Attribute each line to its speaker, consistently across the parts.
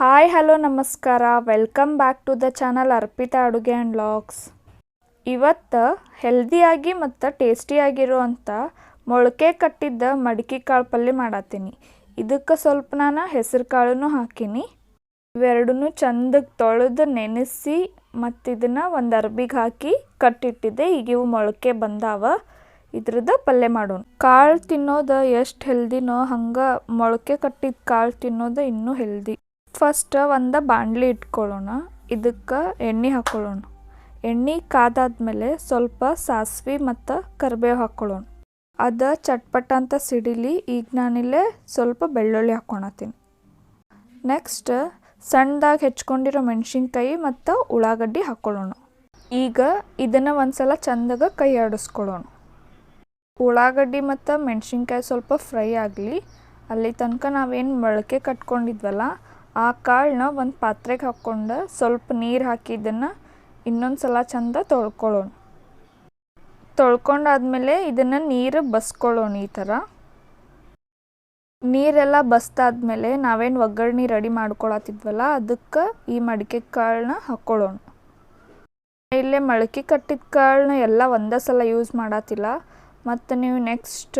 Speaker 1: Hi, hello, ನಮಸ್ಕಾರ. Welcome back to the channel Arpita ಅಡುಗೆ and logs ಇವತ್ತು ಹೆಲ್ದಿಯಾಗಿ ಮತ್ತು ಟೇಸ್ಟಿಯಾಗಿರುವಂಥ ಮೊಳಕೆ ಕಟ್ಟಿದ್ದ ಮಡಿಕೆ ಕಾಳು ಪಲ್ಯ ಮಾಡತ್ತೀನಿ ಇದಕ್ಕೆ ಸ್ವಲ್ಪ ನಾನು ಹೆಸರು ಕಾಳು ಹಾಕೀನಿ. ಇವೆರಡೂ ಚಂದಕ್ಕೆ ತೊಳೆದು ನೆನೆಸಿ ಮತ್ತು ಇದನ್ನು ಒಂದು ಅರ್ಬಿಗೆ ಹಾಕಿ ಕಟ್ಟಿಟ್ಟಿದ್ದೆ. ಈಗ ಇವು ಮೊಳಕೆ ಬಂದಾವ. ಇದ್ರದ್ದು ಪಲ್ಯ ಮಾಡೋಣ. ಕಾಳು ತಿನ್ನೋದು ಎಷ್ಟು ಹೆಲ್ದಿನೋ ಹಂಗೆ ಮೊಳಕೆ ಕಟ್ಟಿದ ಕಾಳು ತಿನ್ನೋದು ಇನ್ನೂ ಹೆಲ್ದಿ. ಫಸ್ಟ್ ಒಂದು ಬಾಣಲಿ ಇಟ್ಕೊಳ್ಳೋಣ. ಇದಕ್ಕೆ ಎಣ್ಣೆ ಹಾಕ್ಕೊಳ್ಳೋಣ ಎಣ್ಣೆ ಕಾದಾದ್ಮೇಲೆ ಸ್ವಲ್ಪ ಸಾಸಿವೆ ಮತ್ತು ಕರಿಬೇವು ಹಾಕ್ಕೊಳ್ಳೋಣ ಅದು ಚಟ್ಪಟ ಅಂತ ಸಿಡಿಲಿ ಈಗ ನಾನಿಲ್ಲೇ ಸ್ವಲ್ಪ ಬೆಳ್ಳುಳ್ಳಿ ಹಾಕ್ಕೊಳತ್ತೀನಿ ನೆಕ್ಸ್ಟ್ ಸಣ್ಣದಾಗಿ ಹೆಚ್ಕೊಂಡಿರೋ ಮೆಣಸಿನ್ಕಾಯಿ ಮತ್ತು ಉಳ್ಳಾಗಡ್ಡಿ ಹಾಕ್ಕೊಳ್ಳೋಣ ಈಗ ಇದನ್ನು ಒಂದ್ಸಲ ಚಂದಾಗ ಕೈ ಆಡಿಸ್ಕೊಳ್ಳೋಣ. ಉಳ್ಳಾಗಡ್ಡಿ ಮತ್ತು ಮೆಣಸಿನ್ಕಾಯಿ ಸ್ವಲ್ಪ ಫ್ರೈ ಆಗಲಿ. ಅಲ್ಲಿ ತನಕ ನಾವೇನು ಮೊಳಕೆ ಕಟ್ಕೊಂಡಿದ್ವಲ್ಲ ಆ ಕಾಳನ್ನ ಒಂದು ಪಾತ್ರೆಗೆ ಹಾಕ್ಕೊಂಡು ಸ್ವಲ್ಪ ನೀರು ಹಾಕಿ ಇದನ್ನು ಇನ್ನೊಂದು ಸಲ ಚಂದ ತೊಳ್ಕೊಳ್ಳೋಣ ತೊಳ್ಕೊಂಡಾದ್ಮೇಲೆ ಇದನ್ನು ನೀರು ಬಸ್ಕೊಳ್ಳೋಣ ಈ ಥರ. ನೀರೆಲ್ಲ ಬಸ್ತಾದ್ಮೇಲೆ ನಾವೇನು ಒಗ್ಗರಣೆ ರೆಡಿ ಮಾಡ್ಕೊಳತ್ತಿದ್ವಲ್ಲ ಅದಕ್ಕೆ ಈ ಮಡಿಕೆ ಕಾಳನ್ನ ಹಾಕ್ಕೊಳ್ಳೋಣ ಇಲ್ಲೇ ಮೊಳಕೆ ಕಟ್ಟಿದ ಕಾಳನ್ನ ಎಲ್ಲ ಒಂದೇ ಸಲ ಯೂಸ್ ಮಾಡತ್ತಿಲ್ಲ ಮತ್ತು ನೀವು ನೆಕ್ಸ್ಟ್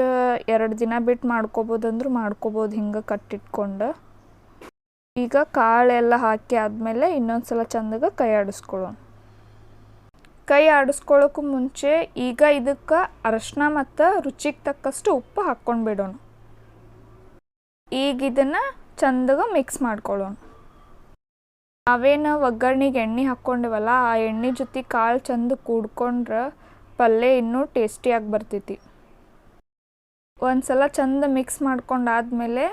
Speaker 1: ಎರಡು ದಿನ ಬಿಟ್ಟು ಮಾಡ್ಕೋಬೋದಂದ್ರೂ ಮಾಡ್ಕೋಬೋದು ಹಿಂಗೆ ಕಟ್ಟಿಟ್ಕೊಂಡು. ಈಗ ಕಾಳೆಲ್ಲ ಹಾಕಿ ಆದಮೇಲೆ ಇನ್ನೊಂದು ಸಲ ಚಂದಾಗ ಕೈ ಆಡಿಸ್ಕೊಳ್ಳೋಣ. ಕೈ ಆಡಿಸ್ಕೊಳ್ಳೋಕ್ಕೂ ಮುಂಚೆ ಈಗ ಇದಕ್ಕೆ ಅರಶಿನ ಮತ್ತು ರುಚಿಗೆ ತಕ್ಕಷ್ಟು ಉಪ್ಪು ಹಾಕ್ಕೊಂಡು ಬಿಡೋಣ. ಈಗ ಇದನ್ನು ಚಂದಾಗ ಮಿಕ್ಸ್ ಮಾಡ್ಕೊಳ್ಳೋಣ. ನಾವೇನು ಒಗ್ಗರ್ಣಿಗೆ ಎಣ್ಣೆ ಹಾಕ್ಕೊಂಡಿವಲ್ಲ, ಆ ಎಣ್ಣೆ ಜೊತೆ ಕಾಳು ಚಂದ ಕೂಡ್ಕೊಂಡ್ರೆ ಪಲ್ಯ ಇನ್ನೂ ಟೇಸ್ಟಿಯಾಗಿ ಬರ್ತೈತಿ. ಒಂದು ಸಲ ಚಂದ ಮಿಕ್ಸ್ ಮಾಡ್ಕೊಂಡಾದ್ಮೇಲೆ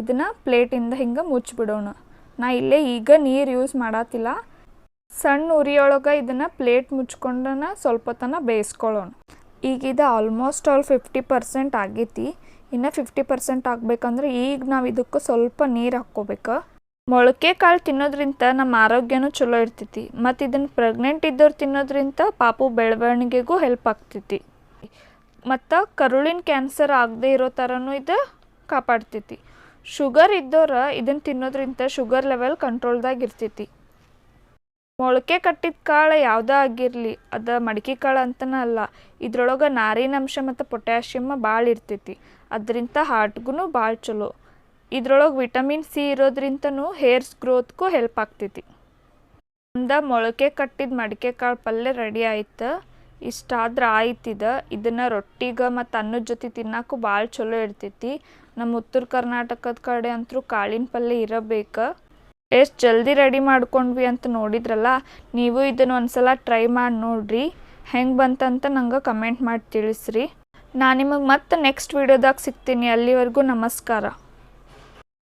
Speaker 1: ಇದನ್ನು ಪ್ಲೇಟಿಂದ ಹಿಂಗೆ ಮುಚ್ಚಿಬಿಡೋಣ ನಾ ಇಲ್ಲೇ ಈಗ ನೀರು ಯೂಸ್ ಮಾಡತ್ತಿಲ್ಲ ಸಣ್ಣ ಉರಿಯೊಳಗೆ ಇದನ್ನು ಪ್ಲೇಟ್ ಮುಚ್ಕೊಂಡನ ಸ್ವಲ್ಪ ತನ ಬೇಯಿಸ್ಕೊಳ್ಳೋಣ ಈಗ ಇದು ಆಲ್ಮೋಸ್ಟ್ ಆಲ್ ಫಿಫ್ಟಿ ಪರ್ಸೆಂಟ್ ಆಗೈತಿ. ಇನ್ನು ಫಿಫ್ಟಿ ಪರ್ಸೆಂಟ್ ಆಗಬೇಕಂದ್ರೆ ಈಗ ನಾವು ಇದಕ್ಕೆ ಸ್ವಲ್ಪ ನೀರು ಹಾಕ್ಕೋಬೇಕು. ಮೊಳಕೆ ಕಾಳು ತಿನ್ನೋದ್ರಿಂದ ನಮ್ಮ ಆರೋಗ್ಯನೂ ಚಲೋ ಇರ್ತೈತಿ. ಮತ್ತು ಇದನ್ನು ಪ್ರೆಗ್ನೆಂಟ್ ಇದ್ದವ್ರು ತಿನ್ನೋದ್ರಿಂದ ಪಾಪು ಬೆಳವಣಿಗೆಗೂ ಹೆಲ್ಪ್ ಆಗ್ತೈತಿ. ಮತ್ತು ಕರುಳಿನ ಕ್ಯಾನ್ಸರ್ ಆಗದೆ ಇರೋ ಥರನೂ ಇದು ಕಾಪಾಡ್ತೈತಿ. ಶುಗರ್ ಇದ್ದವ್ರು ಇದನ್ನು ತಿನ್ನೋದ್ರಿಂದ ಶುಗರ್ ಲೆವೆಲ್ ಕಂಟ್ರೋಲ್ದಾಗ ಇರ್ತೈತಿ. ಮೊಳಕೆ ಕಟ್ಟಿದ ಕಾಳು ಯಾವುದೇ ಆಗಿರಲಿ, ಅದು ಮಡಿಕೆ ಕಾಳು ಅಂತನೇ ಅಲ್ಲ, ಇದ್ರೊಳಗೆ ನಾರಿನಂಶ ಮತ್ತು ಪೊಟ್ಯಾಷಿಯಮ್ ಭಾಳ ಇರ್ತೈತಿ ಅದರಿಂದ ಹಾರ್ಟ್ಗೂ ಭಾಳ ಚಲೋ. ಇದ್ರೊಳಗೆ ವಿಟಮಿನ್ ಸಿ ಇರೋದ್ರಿಂದನೂ ಹೇರ್ಸ್ ಗ್ರೋತ್ಗೂ ಹೆಲ್ಪ್ ಆಗ್ತೈತಿ. ಅಂದ ಮೊಳಕೆ ಕಟ್ಟಿದ ಮಡಿಕೆ ಕಾಳು ಪಲ್ಯ ರೆಡಿ ಆಯ್ತು ಇಷ್ಟಾದ್ರೆ ಆಯ್ತಿದ ಇದನ್ನು ರೊಟ್ಟಿಗೆ ಮತ್ತು ಅನ್ನದ ಜೊತೆ ತಿನ್ನಕ್ಕೂ ಭಾಳ ಚಲೋ ಇರ್ತೈತಿ. ನಮ್ಮ ಉತ್ತರ ಕರ್ನಾಟಕದ ಕಡೆ ಅಂತೂ ಕಾಳಿನ ಪಲ್ಯ ಇರಬೇಕು. ಎಷ್ಟು ಜಲ್ದಿ ರೆಡಿ ಮಾಡ್ಕೊಂಡ್ವಿ ಅಂತ ನೋಡಿದ್ರಲ್ಲ, ನೀವು ಇದನ್ನು ಒಂದ್ಸಲ ಟ್ರೈ ಮಾಡಿ ನೋಡ್ರಿ. ಹೆಂಗೆ ಬಂತಂತ ನಂಗೆ ಕಮೆಂಟ್ ಮಾಡಿ ತಿಳಿಸ್ರಿ. ನಾನು ನಿಮಗೆ ಮತ್ತೆ ನೆಕ್ಸ್ಟ್ ವಿಡಿಯೋದಾಗ ಸಿಗ್ತೀನಿ. ಅಲ್ಲಿವರೆಗೂ ನಮಸ್ಕಾರ.